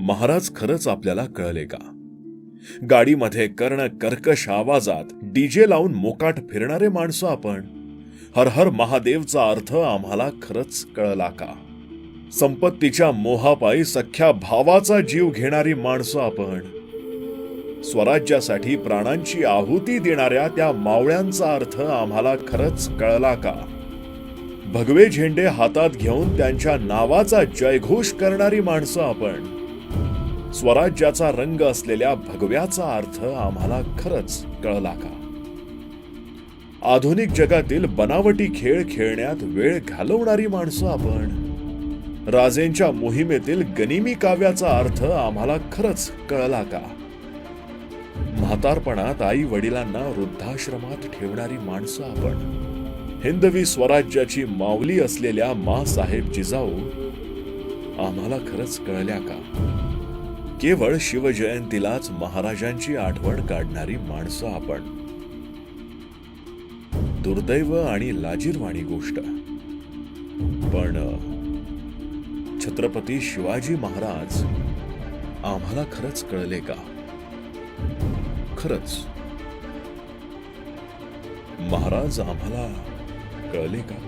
महाराज खरंच आपल्याला कळले का? गाडीमध्ये कर्ण कर्कश आवाजात डीजे लावून मोकाट फिरणारे माणसं आपण. हर हर महादेवचा अर्थ आम्हाला खरंच कळला का? संपत्तीच्या मोहापायी सख्या भावाचा जीव घेणारी माणसं आपण. स्वराज्यासाठी प्राणांची आहुती देणाऱ्या त्या मावळ्यांचा अर्थ आम्हाला खरंच कळला का? भगवे झेंडे हातात घेऊन त्यांच्या नावाचा जयघोष करणारी माणसं आपण. स्वराज्याचा रंग असलेल्या भगव्याचा अर्थ आम्हाला खरंच कळला का? आधुनिक जगातील बनावटी खेळ खेळण्यात वेळ घालवणारी माणसं आपण. राजेंच्या मोहिमेतील गनिमी काव्याचा अर्थ आम्हाला खरंच कळला का? म्हातारपणात आई वडिलांना वृद्धाश्रमात ठेवणारी माणसं आपण. हिंदवी स्वराज्याची माऊली असलेल्या मा साहेब जिजाऊ आम्हाला खरंच कळल्या का? केवळ शिवजयंतीलाच महाराजांची आठवण काढणारी माणसं आपण. दुर्दैव आणि लाजीरवाणी गोष्ट. पण छत्रपती शिवाजी महाराज आम्हाला खरंच कळले का? खरंच. महाराज आम्हाला कळले का?